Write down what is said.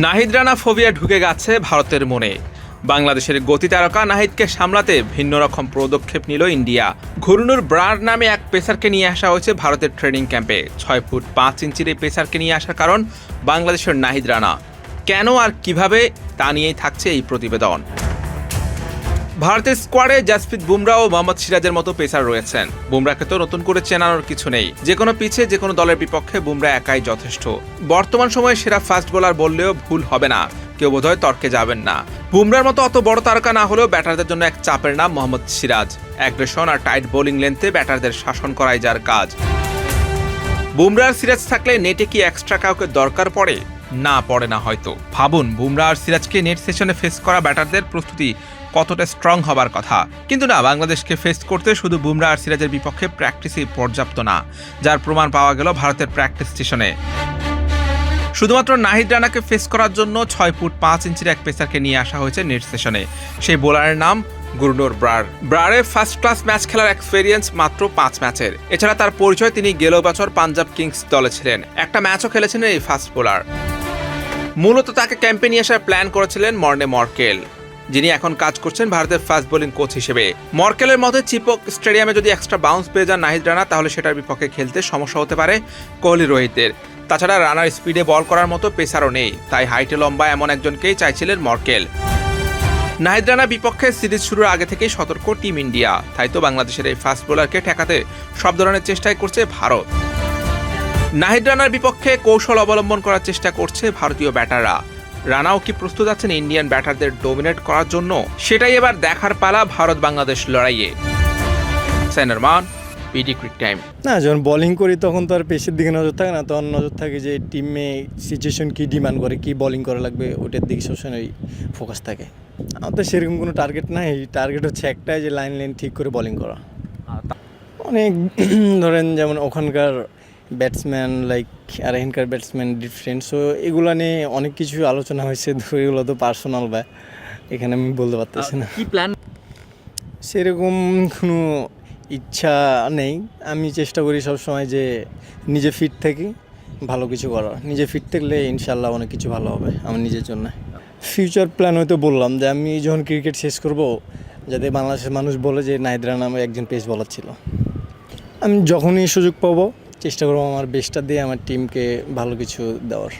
Nahid Rana phobia ঢুকে গেছে ভারতের মনে। বাংলাদেশের গতি তারকা নাহিদকে সামলাতে ভিন্ন রকম পদক্ষেপ নিল ইন্ডিয়া। ঘুরনুর ব্রার নামে এক পেসারকে নিয়ে আসা হয়েছে ভারতের ট্রেনিং ক্যাম্পে। ছয় ফুট পাঁচ ইঞ্চির এই পেসারকে নিয়ে আসার কারণ বাংলাদেশের নাহিদ রানা। কেন আর কীভাবে তা নিয়েই থাকছে এই প্রতিবেদন। ভারতের স্কোয়াডে জাসপ্রীত বুমরা ও মোহাম্মদ সিরাজের মতো পেসার রয়েছেন। বুমরাকে তো নতুন করে চেনানোর কিছু নেই। যে কোনো পিছে যে কোনো দলের বিপক্ষে বুমরা একাই যথেষ্ট। বর্তমান সময়ে সেরা ফাস্ট বোলার বললেও ভুল হবে না। কেউ বোধহয় তর্কে যাবেন না। বুমরার মতো অত বড় তারকা না হলেও ব্যাটারদের জন্য এক চাপের নাম মোহাম্মদ সিরাজ। অ্যাগ্রেশন আর টাইট বোলিং লেন্থে ব্যাটারদের শাসন করাই যার কাজ। বুমরার সিরাজ থাকলে নেটে কি এক্সট্রা কাউকে দরকার পড়ে? না পড়ে না হয়তো। ভাবুন, বুমরা আর সিরাজকে নেট সেশনে ফেস করা ব্যাটারদের প্রস্তুতি কতটা স্ট্রং হবার কথা। কিন্তু না, বাংলাদেশকে ফেস করতে শুধু বুমরা আর সিরাজের বিপক্ষে প্র্যাকটিসই পর্যাপ্ত না, যার প্রমাণ পাওয়া গেল ভারতের প্র্যাকটিস স্টেশনে শুধুমাত্র নাহিদ রানাকে ফেস করার জন্য ছয় ফুট পাঁচ ইঞ্চির এক পেসারকে নিয়ে আসা হয়েছে নেট সেশনে সেই বোলারের নাম গুরুনোর ব্রার। ব্রারে ফার্স্ট ক্লাস ম্যাচ খেলার এক্সপেরিয়েন্স মাত্র পাঁচ ম্যাচের এছাড়া তার পরিচয় তিনি গেল বছর পাঞ্জাব কিংস দলে ছিলেন। একটা ম্যাচও খেলেছিলেন এই ফাস্ট বোলার মূলত তাকে ক্যাম্পে নিয়ে আসার প্ল্যান করেছিলেন মর্নে মর্কেল। যিনি এখন কাজ করছেন ভারতের ফাস্ট বোলিং কোচ হিসেবে। মর্কেলের মতে, চিপক স্টেডিয়ামে যদি এক্সট্রা বাউন্স পেয়ে যান নাহিদ রানা, তাহলে সেটার বিপক্ষে খেলতে সমস্যা হতে পারে কোহলি রোহিতের। তাছাড়া রানার স্পিডে বল করার মতো পেসারও নেই, তাই হাইটে লম্বা এমন একজনকেই চাইছিলেন মর্কেল। নাহিদ রানা বিপক্ষে সিরিজ শুরুর আগে থেকেই সতর্ক টিম ইন্ডিয়া, তাই তো বাংলাদেশের এই ফাস্ট বোলারকে ঠেকাতে সব ধরনের চেষ্টাই করছে ভারত। নাহিদ রানার বিপক্ষে কৌশল অবলম্বন করার চেষ্টা করছে ভারতীয় ব্যাটাররা। রানাও কি প্রস্তুত আছেন ইন্ডিয়ান ব্যাটারদের ডোমিনেট করার জন্য? সেটাই এবার দেখার পালা ভারত বাংলাদেশ লড়াইয়ে সাইনারমান পিডি ক্রিক টাইম। না যখন বোলিং করি তখন তো আর পেশের দিকে নজর থাকে না তখন নজর থাকে যে টিমে সিচুয়েশন কী ডিমান্ড করে কী বোলিং করা লাগবে ওটার দিকে সবসময় ফোকাস থাকে। আমার তো সেরকম কোনো টার্গেট নাই টার্গেট হচ্ছে একটাই যে লাইন লাইন ঠিক করে বোলিং করা। অনেক ধরেন যেমন ওখানকার ব্যাটসম্যান লাইক আর এখানকার ব্যাটসম্যান ডিফারেন্ট সো এগুলো নিয়ে অনেক কিছু আলোচনা হয়েছে এগুলো তো পার্সোনাল বা এখানে আমি বলতে পারতেছি না। কি প্ল্যান সেরকম কোনো ইচ্ছা নেই। আমি চেষ্টা করি সব সময় যে নিজে ফিট থাকি ভালো কিছু করার। নিজে ফিট থাকলে ইনশাল্লাহ অনেক কিছু ভালো হবে আমার নিজের জন্য। ফিউচার প্ল্যান হয়তো বললাম যে আমি যখন ক্রিকেট শেষ করব যাতে বাংলাদেশের মানুষ বলে যে নাইদরা নামে একজন পেস বলার ছিল। আমি যখনই সুযোগ পাবো চেষ্টা করব আমার বেস্টটা দিয়ে আমার টিমকে ভালো কিছু দেওয়ার।